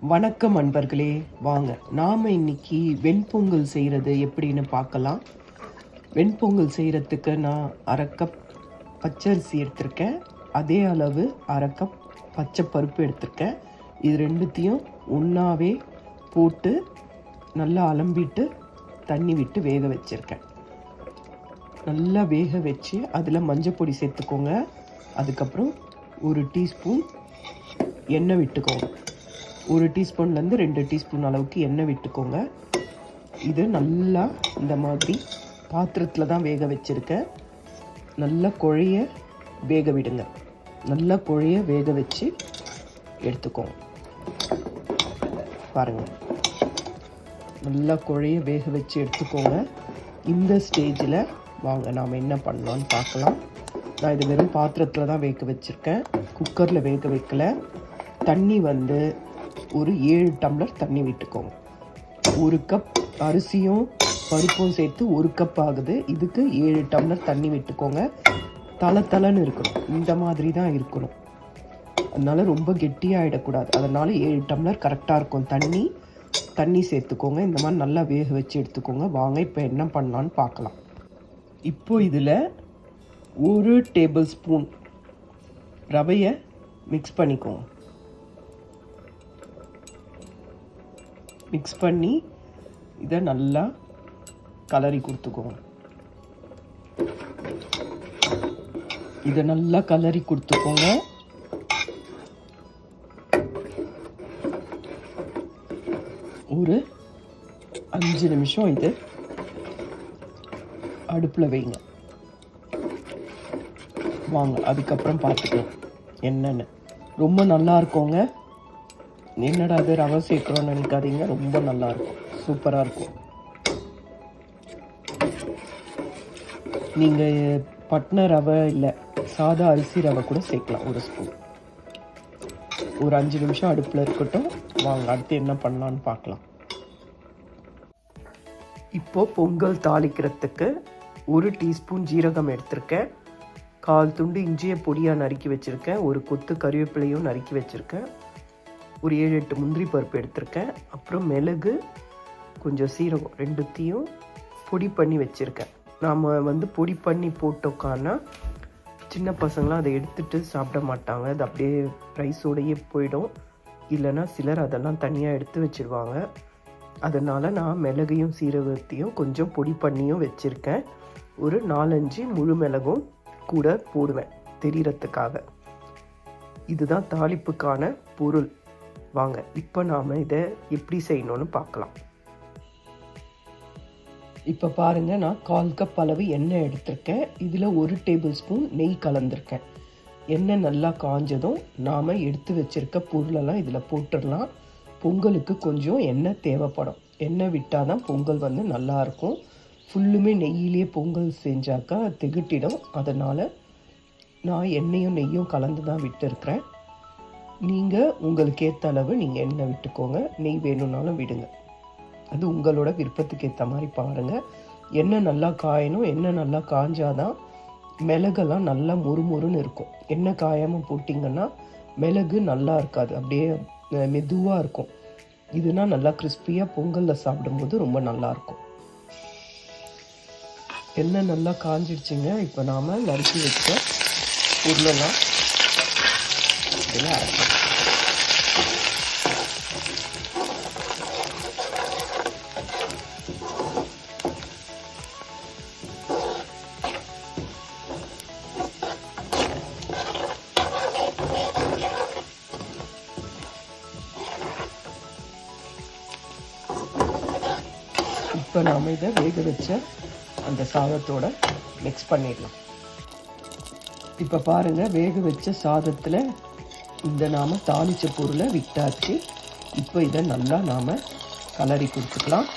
வணக்கம் அன்பர்களே வாங்க. நாம் இன்னைக்கு வெண்பொங்கல் செய்கிறது எப்படின்னு பார்க்கலாம். வெண்பொங்கல் செய்கிறதுக்கு நான் அரை கப் பச்சரிசி எடுத்திருக்கேன். அதே அளவு அரை கப் பச்சை பருப்பு எடுத்திருக்கேன். இது ரெண்டுத்தையும் ஒன்றாவே போட்டு நல்லா அலம்பிட்டு தண்ணி விட்டு வேக வச்சுருக்கேன். நல்லா வேக வச்சு அதில் மஞ்சள் பொடி சேர்த்துக்கோங்க. அதுக்கப்புறம் ஒரு டீஸ்பூன் எண்ணெய் விட்டுக்கோங்க. ஒரு டீஸ்பூன்லேருந்து ரெண்டு டீஸ்பூன் அளவுக்கு எண்ணெய் விட்டுக்கோங்க. இது நல்லா இந்த மாதிரி பாத்திரத்தில் தான் வேக வச்சுருக்கேன் நல்லா குழைய வேக விடுங்க. நல்லா குழைய வேக வச்சு எடுத்துக்கோங்க. பாருங்கள் நல்லா குழைய வேக வச்சு எடுத்துக்கோங்க. இந்த ஸ்டேஜில் வாங்க நாம் என்ன பண்ணலான்னு பார்க்கலாம். நான் இது வெறும் பாத்திரத்தில் தான் வேக வச்சுருக்கேன். குக்கரில் வேக வைக்கல. தண்ணி வந்து ஒரு ஏழு டம்ளர் தண்ணி விட்டுக்கோங்க. ஒரு கப் அரிசியும் பருப்பும் சேர்த்து ஒரு கப் ஆகுது. இதுக்கு ஏழு டம்ளர் தண்ணி விட்டுக்கோங்க. தலை தலைன்னு இருக்கணும். இந்த மாதிரி தான் இருக்கணும். அதனால ரொம்ப கெட்டியாகிடக்கூடாது அதனால் ஏழு டம்ளர் கரெக்டாக இருக்கும். தண்ணி தண்ணி சேர்த்துக்கோங்க. இந்த மாதிரி நல்லா வேக வச்சு எடுத்துக்கோங்க. வாங்க இப்போ என்ன பண்ணலான்னு பார்க்கலாம். இப்போ இதில் ஒரு டேபிள் ஸ்பூன் ரவையை மிக்ஸ் பண்ணிக்கோங்க. மிக்ஸ் பண்ணி இதை நல்லா கலரி கொடுத்துக்கோங்க. இதை நல்லா கலரி கொடுத்துக்கோங்க. ஒரு அஞ்சு நிமிஷம் இது அடுப்பில் வைங்க. வாங்க அதுக்கப்புறம் பார்த்துக்கலாம் என்னென்னு. ரொம்ப நல்லா இருக்கோங்க என்னடா அது ரவை சேர்க்குறோன்னு நினைக்காதீங்க. ரொம்ப நல்லா இருக்கும் சூப்பராக இருக்கும். நீங்கள் பட்ன ரவை இல்லை சாதா அரிசி ரவை கூட சேர்க்கலாம் ஒரு ஸ்பூன் ஒரு அஞ்சு நிமிஷம் அடுப்பில் இருக்கட்டும். வாங்க அடுத்து என்ன பண்ணலான்னு பார்க்கலாம். இப்போ பொங்கல் தாளிக்கிறதுக்கு ஒரு டீஸ்பூன் ஜீரகம் எடுத்திருக்கேன். கால் துண்டு இஞ்சியை பொடியாக நறுக்கி வச்சுருக்கேன். ஒரு கொத்து கருவேப்பிலையும் நறுக்கி வச்சுருக்கேன். ஒரு ஏழு எட்டு முந்திரி பருப்பு எடுத்திருக்கேன். அப்புறம் மிளகு கொஞ்சம் சீரகம் ரெண்டுத்தையும் பொடி பண்ணி வச்சுருக்கேன். நாம் வந்து பொடி பண்ணி போட்டோக்கானா சின்ன பசங்களாம் அதை எடுத்துகிட்டு சாப்பிட மாட்டாங்க. அது அப்படியே ரைஸோடையே போயிடும். இல்லைன்னா சிலர் அதெல்லாம் தனியாக எடுத்து வச்சிருவாங்க. அதனால் நான் மிளகையும் சீரகத்தையும் கொஞ்சம் பொடி பண்ணியும் வச்சுருக்கேன். ஒரு நாலஞ்சு முழு மிளகும் கூட போடுவேன் தெரியறதுக்காக. இதுதான் தாளிப்புக்கான பொருள். வாங்க இப்போ நாம் இதை எப்படி செய்யணும்னு பார்க்கலாம். இப்போ பாருங்க நான் கால் கப் அளவு எண்ணெய் எடுத்திருக்கேன். இதில் ஒரு டேபிள் ஸ்பூன் நெய் கலந்துருக்கேன். எண்ணெய் நல்லா காஞ்சதும் நாம் எடுத்து வச்சிருக்க பொருளெல்லாம் இதில் போட்டுடலாம். பொங்கலுக்கு கொஞ்சம் எண்ணெய் தேவைப்படும். எண்ணெய் விட்டால் தான் பொங்கல் வந்து நல்லாயிருக்கும் ஃபுல்லுமே நெய்யிலே பொங்கல் செஞ்சாக்கா திகட்டிடும். அதனால் நான் எண்ணெயும் நெய்யும் கலந்து தான் விட்டுருக்கிறேன். நீங்கள் உங்களுக்கு ஏற்ற அளவு நீங்கள் எண்ணெய் விட்டுக்கோங்க. நெய் வேணும்னாலும் விடுங்க. அது உங்களோட விருப்பத்துக்கு ஏற்ற மாதிரி பாருங்கள் எண்ணெய் நல்லா காயணும். எண்ணெய் நல்லா காஞ்சாதான் மிளகெல்லாம் நல்லா முறுமுறுன்னு இருக்கும். எண்ணெய் காயாமல் போட்டிங்கன்னா மிளகு நல்லா இருக்காது. அப்படியே மெதுவாக இருக்கும். இதுனா நல்லா கிறிஸ்பியாக பொங்கலில் சாப்பிடும்போது ரொம்ப நல்லா இருக்கும். எண்ணெய் நல்லா காஞ்சிடுச்சுங்க. இப்போ நாம் நறுக்கி வச்ச பொருளெல்லாம் இதில் இப்போ நாம் இதை வேக வச்ச அந்த சாதத்தோட மிக்ஸ் பண்ணிடலாம். இப்போ பாருங்கள் வேக வச்ச சாதத்தில் இந்த நாம் தாளித்த பொருளை விட்டாச்சு. இப்போ இதை நல்லா நாம் கலரி கொடுத்துக்கலாம்.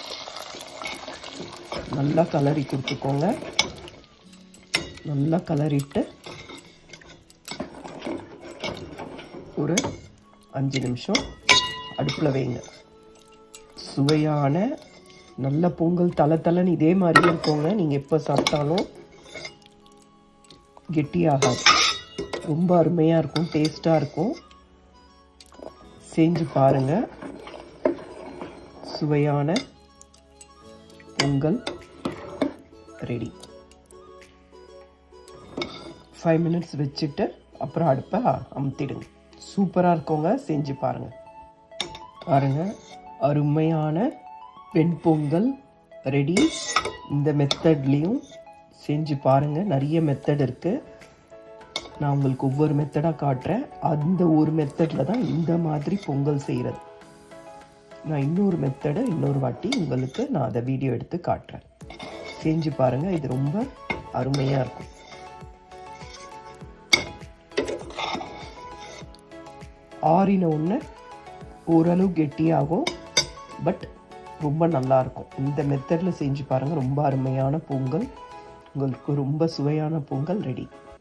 நல்லா கலரி கொடுத்துக்கோங்க. நல்லா கலரிட்டு ஒரு அஞ்சு நிமிஷம் அடுப்பில் வைங்க. சுவையான நல்ல பொங்கல் தலை தலைன்னு இதே மாதிரியே இருக்கோங்க. நீங்கள் எப்போ சாப்பிட்டாலும் கெட்டியாகாது. ரொம்ப அருமையாக இருக்கும் டேஸ்ட்டாக இருக்கும். செஞ்சு பாருங்கள் சுவையான பொங்கல் ரெடி. ஃபைவ் மினிட்ஸ் வச்சுட்டு அப்புறம் அடுப்பை அமுத்திடுங்க. சூப்பராக இருக்கவங்க செஞ்சு பாருங்கள் பாருங்கள் அருமையான பெண் பொங்கல் ரெடி. இந்த மெத்தட்லேயும் செஞ்சு பாருங்கள் நிறைய மெத்தட் இருக்குது நான் உங்களுக்கு ஒவ்வொரு மெத்தடாக காட்டுறேன். அந்த ஒரு மெத்தடில் தான் இந்த மாதிரி பொங்கல் செய்கிறது நான் இன்னொரு மெத்தடை இன்னொரு வாட்டி உங்களுக்கு நான் அதை வீடியோ எடுத்து காட்டுறேன். செஞ்சு பாருங்கள் இது ரொம்ப அருமையாக இருக்கும். ஆறின ஒன்று ஓரளவு கெட்டியாகும் பட் ரொம்ப நல்லா இருக்கும். இந்த மெத்தடில் செஞ்சு பாருங்கள் ரொம்ப அருமையான பொங்கல். உங்களுக்கு ரொம்ப சுவையான பொங்கல் ரெடி.